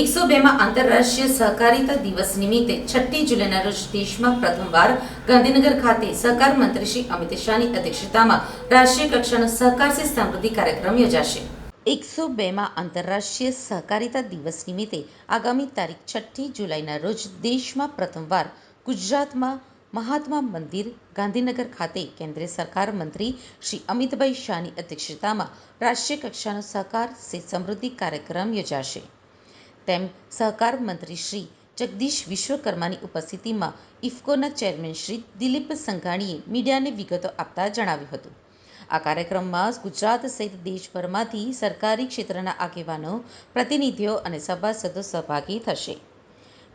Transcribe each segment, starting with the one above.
એકસો બેમાં આંતરરાષ્ટ્રીય સહકારિતા દિવસ નિમિત્તે છઠ્ઠી જુલાઈના રોજ દેશમાં પ્રથમવાર ગાંધીનગર ખાતે સહકાર મંત્રી શ્રી અમિત શાહની અધ્યક્ષતામાં રાષ્ટ્રીય કક્ષાનો સહકારથી સમૃદ્ધિ કાર્યક્રમ યોજાશે. એકસો બેમાં આંતરરાષ્ટ્રીય સહકારિતા દિવસ નિમિત્તે આગામી તારીખ છઠ્ઠી જુલાઈના રોજ દેશમાં પ્રથમવાર ગુજરાતમાં મહાત્મા મંદિર ગાંધીનગર ખાતે કેન્દ્રીય સરકાર મંત્રી શ્રી અમિતભાઈ શાહની અધ્યક્ષતામાં રાષ્ટ્રીય કક્ષાનો સહકાર સે સમૃદ્ધિ કાર્યક્રમ યોજાશે. તેમ સહકાર મંત્રી શ્રી જગદીશ વિશ્વકર્માની ઉપસ્થિતિમાં ઇફકોના ચેરમેન શ્રી દિલીપ સંઘાણીએ મીડિયાને વિગતો આપતા જણાવ્યું હતું. આ કાર્યક્રમમાં ગુજરાત સહિત દેશભરમાંથી સરકારી ક્ષેત્રના આગેવાનો, પ્રતિનિધિઓ અને સભાસદો સહભાગી થશે.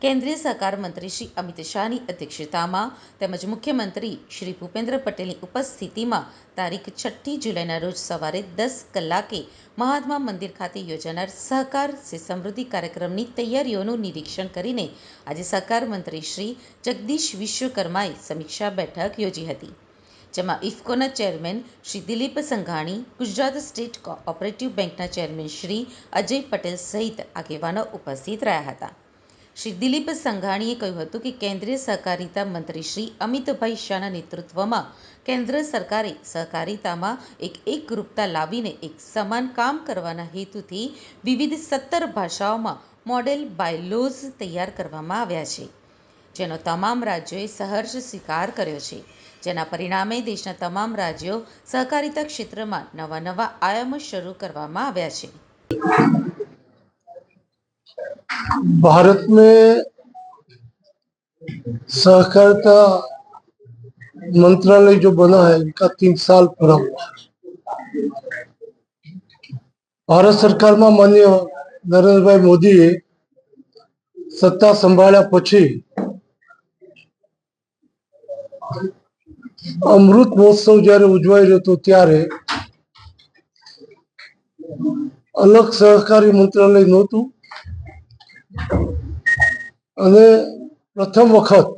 કેન્દ્રીય સહકાર મંત્રી શ્રી અમિત શાહની અધ્યક્ષતામાં તેમજ મુખ્યમંત્રી શ્રી ભૂપેન્દ્ર પટેલની ઉપસ્થિતિમાં તારીખ છઠ્ઠી જુલાઈના રોજ સવારે દસ કલાકે મહાત્મા મંદિર ખાતે યોજાનાર સહકાર સે સમૃદ્ધિ કાર્યક્રમની તૈયારીઓનું નિરીક્ષણ કરીને આજે સહકાર મંત્રી શ્રી જગદીશ વિશ્વકર્માએ સમીક્ષા બેઠક યોજી હતી, જેમાં ઇફકોના chairman Shri Dilip Sanghani, Gujarat state cooperative બેંકના ચેરમેન શ્રી અજય પટેલ સહિત આગેવાનો ઉપસ્થિત રહ્યા હતા. શ્રી દિલીપ સંઘાણીએ કહ્યું હતું કે કેન્દ્રીય સહકારિતા મંત્રી શ્રી અમિતભાઈ શાહના નેતૃત્વમાં કેન્દ્ર સરકારે સહકારિતામાં એક એકરૂપતા લાવીને એક સમાન કામ કરવાના હેતુથી વિવિધ સત્તર ભાષાઓમાં મોડેલ બાયલોઝ તૈયાર કરવામાં આવ્યા છે, જેનો તમામ રાજ્યોએ સહર્ષ સ્વીકાર કર્યો છે. જેના પરિણામે દેશના તમામ રાજ્યો સહકારિતા ક્ષેત્રમાં નવા નવા આયામો શરૂ કરવામાં આવ્યા છે. भारत में सहकारिता मंत्रालय जो बना है इनका तीन साल पूरा हुआ है ભારત સરકારમાં માન્ય નરેન્દ્રભાઈ મોદીએ સત્તા સંભાળ્યા પછી અમૃત મહોત્સવ જ્યારે ઉજવાઈ રહ્યો હતો ત્યારે અલગ સહકારી મંત્રાલય નહોતું અને પ્રથમ વખત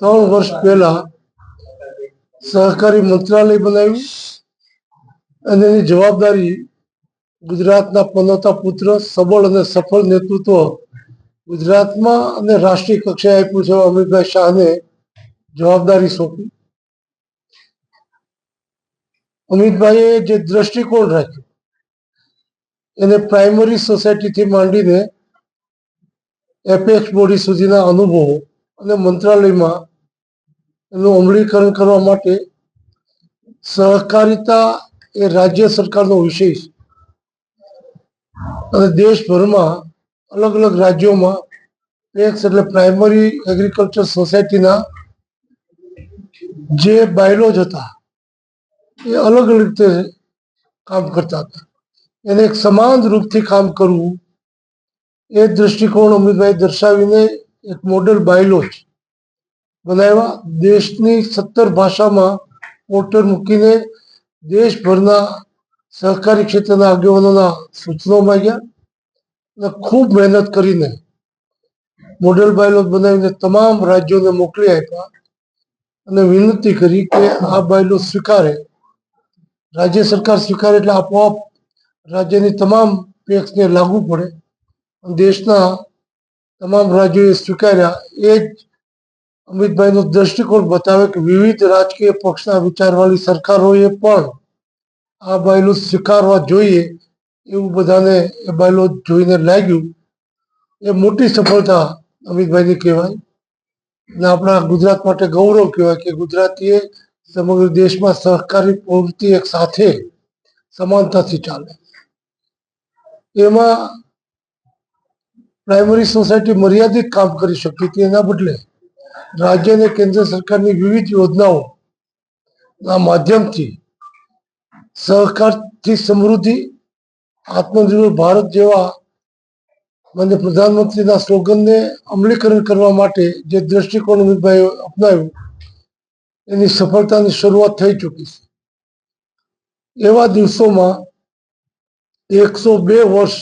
ત્રણ વર્ષ પહેલા સહકારી મંત્રાલય બનાવ્યું અને એની જવાબદારી ગુજરાતના પનોતા પુત્ર સબળ અને સફળ નેતૃત્વ ગુજરાતમાં અને રાષ્ટ્રીય કક્ષાએ આપ્યું છે. અમિતભાઈ શાહને જવાબદારી સોંપી. અમિતભાઈએ જે દ્રષ્ટિકોણ રાખ્યો, એને પ્રાઇમરી સોસાયટીથી માંડીને એપેક્સ બોડી સુધીના અનુભવો અને મંત્રાલયમાં એનું અમલીકરણ કરવા માટે સહકારિતા એ રાજ્ય સરકારનો છે અને દેશભરમાં અલગ અલગ રાજ્યોમાં પેક્સ એટલે પ્રાઇમરી એગ્રીકલ્ચર સોસાયટીના જે બાયલોજ હતા એ અલગ અલગ રીતે કામ કરતા હતા. એને એક સમાન રૂપથી કામ કરવું એ દૃષ્ટિકોણ અમિતભાઈ દર્શાવીને એક મોડેલ બાયલોજ બનાવ્યા દેશની સત્તર ભાષામાં પોર્ટલ મૂકીને દેશભરના સહકારી ક્ષેત્રના આગેવાનોના સૂચનો માંગ્યા અને ખૂબ મહેનત કરીને મોડલ બાયલોજ બનાવીને તમામ રાજ્યોને મોકલી આપ્યા અને વિનંતી કરી કે આ બાયલો સ્વીકારે. રાજ્ય સરકાર સ્વીકારે એટલે આપોઆપ રાજ્યની તમામ પેક્સને લાગુ પડે. દેશના તમામ રાજ્યોએ સ્વીકાર્યા. એ જ અમિતભાઈનો દ્રષ્ટિકોણ બતાવે કે વિવિધ રાજકીય પક્ષના વિચારવાળી સરકારોએ પણ આ બાયલો સ્વીકારવા જોઈએ એવું બધાને એ બાયલો જોઈને લાગ્યું. એ મોટી સફળતા અમિતભાઈની કહેવાય. અને આપણા ગુજરાત માટે ગૌરવ કહેવાય કે ગુજરાતીએ સમગ્ર દેશમાં સહકારી પ્રવૃત્તિ એક સાથે સમાનતાથી ચાલે. એમાં પ્રાઇમરી સોસાયટી મર્યાદિત કામ કરી શકી હતી એના બદલે રાજ્ય અને કેન્દ્ર સરકારની વિવિધ યોજનાઓ ના માધ્યમથી સહકારથી સમૃદ્ધિ, આત્મનિર્ભર ભારત જેવા માન્ય પ્રધાનમંત્રીના સ્લોગનને અમલીકરણ કરવા માટે જે દ્રષ્ટિકોણ અમિતભાઈએ અપનાવ્યું, એની સફળતાની શરૂઆત થઈ ચૂકી છે. એવા દિવસોમાં એકસો બે વર્ષ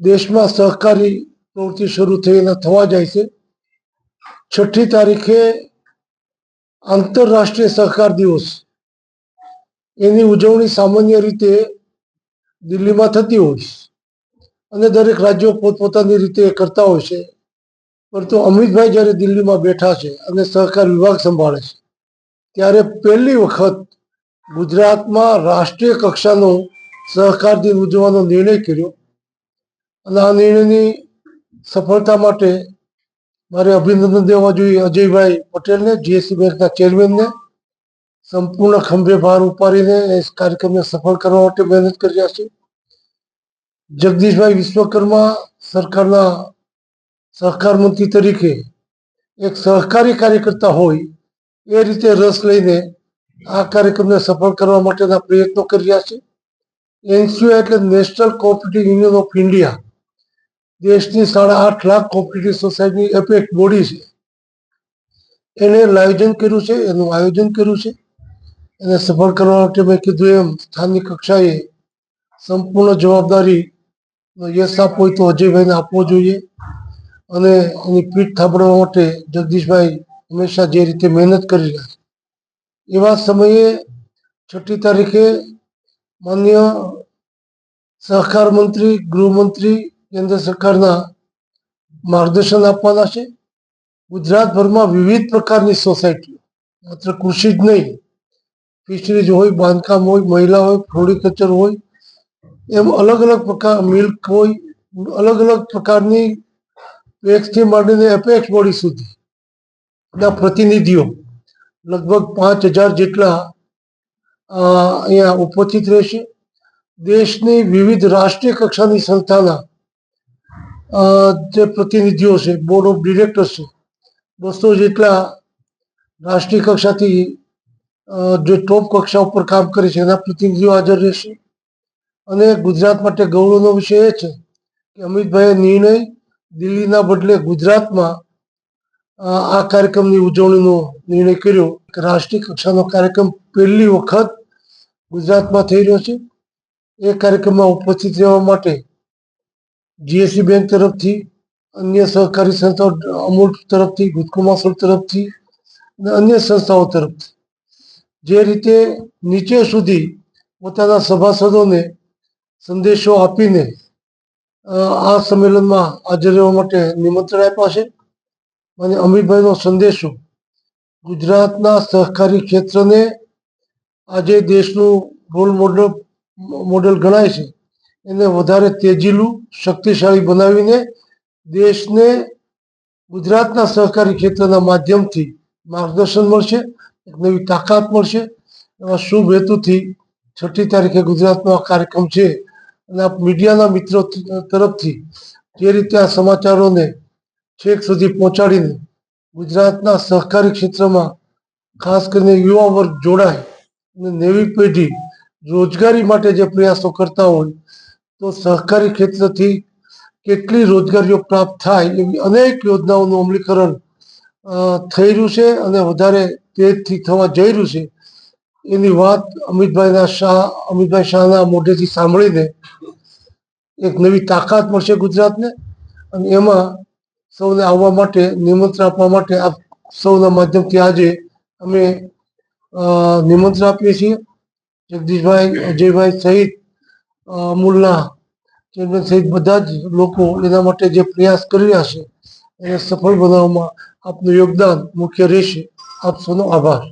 દેશમાં સહકારી પ્રવૃત્તિ શરૂ થયેલા થવા જાય છે. છઠ્ઠી તારીખે આંતરરાષ્ટ્રીય સહકાર દિવસ. એની ઉજવણી સામાન્ય રીતે દિલ્હીમાં થતી હોય છે અને દરેક રાજ્યો પોતપોતાની રીતે કરતા હોય છે. પરંતુ અમિતભાઈ જ્યારે દિલ્હીમાં બેઠા છે અને સહકાર વિભાગ સંભાળે છે, ત્યારે પહેલી વખત ગુજરાતમાં રાષ્ટ્રીય કક્ષાનો સહકાર દિન ઉજવવાનો નિર્ણય કર્યો. અને આ નિર્ણયની સફળતા માટે મારે અભિનંદન દેવા જોઈએ અજયભાઈ પટેલને જીએસસી બેંકના ચેરમેનને. સંપૂર્ણ ખંભે ભાર ઉપાડીને એ કાર્યક્રમને સફળ કરવા માટે મહેનત કરી રહ્યા છે જગદીશભાઈ વિશ્વકર્મા સરકારના સહકાર મંત્રી તરીકે એક સહકારી કાર્યકર્તા હોય એ રીતે રસ લઈને આ કાર્યક્રમને સફળ કરવા માટેના પ્રયત્નો કરી રહ્યા છે. એનસીઓ એટલે national cooperative union of India દેશની સાડા આઠ લાખ કોઓપરેટિવ સોસાયટીની એપેક બોડી છે. એને આયોજન કર્યું છે, એનું આયોજન કર્યું છે. એને સફળ કરવા માટે મેં કીધું એમ, સ્થાનિક કક્ષાએ સંપૂર્ણ જવાબદારી યશ આપવો હોય તો અજયભાઈને આપવો જોઈએ. અને એની પીઠ થાબડવા માટે જગદીશભાઈ હંમેશા જે રીતે મહેનત કરી રહ્યા છે. એવા સમયે છઠ્ઠી તારીખે માન્ય સહકાર મંત્રી, ગૃહમંત્રી કેન્દ્ર સરકારના માર્ગદર્શન આપવાના છે. ગુજરાતભરમાં વિવિધ પ્રકારની સોસાયટીઓ માત્ર કૃષિ જ નહીં ફિશરીઝ હોય, બાંધકામ હોય, મહિલા હોય ફ્લોરિકલ્ચર હોય, એમ અલગ અલગ પ્રકાર, મિલ્ક હોય, અલગ અલગ પ્રકારની પેક્સથી માંડીને એપેક્સ બોડી સુધી. ના પ્રતિનિધિઓ લગભગ પાંચ હજાર જેટલા અહીંયા ઉપસ્થિત રહેશે. દેશની વિવિધ રાષ્ટ્રીય કક્ષાની સંસ્થાના જે પ્રતિનિધિઓ છે બોર્ડ ઓફ ડિરેક્ટર્સ છે, બસો જેટલા રાષ્ટ્રીય કક્ષાથી જે ટોપ કક્ષા ઉપર કામ કરે છે, એના પ્રતિનિધિઓ હાજર રહેશે. અને ગુજરાત માટે ગૌરવનો વિષય એ છે કે અમિતભાઈએ નિર્ણય દિલ્હીના બદલે ગુજરાતમાં આ કાર્યક્રમની ઉજવણીનો નિર્ણય કર્યો કે રાષ્ટ્રીય કક્ષાનો કાર્યક્રમ પહેલી વખત ગુજરાતમાં થઈ રહ્યો છે. એ કાર્યક્રમમાં ઉપસ્થિત રહેવા માટે જીએસસી બેંક તરફથી, અન્ય સહકારી સંસ્થાઓ, અમૂલ તરફથી ગુજકોમાસોલ તરફથી અને અન્ય સંસ્થાઓ તરફથી. જે રીતે નીચે સુધી પોતાના સભાસદોને સંદેશો આપીને આ સંમેલનમાં હાજર રહેવા માટે નિમંત્રણ આપ્યા છે. અને અમિતભાઈનો સંદેશો ગુજરાતના સહકારી ક્ષેત્રને આજે દેશનું રોલ મોડલ મોડેલ ગણાય છે. એને વધારે તેજીલું, શક્તિશાળી બનાવીને દેશને ગુજરાતના સહકારી ક્ષેત્રના માધ્યમથી માર્ગદર્શન મળશે, એક નવી તાકાત મળશે. એવા શુભ હેતુથી છઠ્ઠી તારીખે ગુજરાતનો આ કાર્યક્રમ છે. અને આપ મીડિયાના મિત્રો તરફથી જે રીતે આ સમાચારોને છેક સુધી પહોંચાડીને ગુજરાતના સહકારી ક્ષેત્રમાં ખાસ કરીને યુવા વર્ગ જોડાય અને નવી પેઢી રોજગારી માટે જે પ્રયાસો કરતા હોય તો સહકારી ક્ષેત્રથી કેટલી રોજગારીઓ પ્રાપ્ત થાય એવી અનેક યોજનાઓનું અમલીકરણ થઈ રહ્યું છે અને વધારે તેજથી થવા જઈ રહ્યું છે. એની વાત અમિતભાઈના શાહ, અમિતભાઈ શાહના મોઢેથી સાંભળીને એક નવી તાકાત મળશે ગુજરાતને અને એમાં સૌને આવવા માટે, નિમંત્રણ આપવા માટે આપ સૌના માધ્યમથી આજે અમે નિમંત્રણ આપીએ છીએ. જગદીશભાઈ, અજયભાઈ સહિત અમૂલના ચેરમેન સહિત બધા જ લોકો એના માટે જે પ્રયાસ કરી રહ્યા છે, એને સફળ બનાવવામાં આપનું યોગદાન મુખ્ય રહેશે. આપ સૌનો આભાર.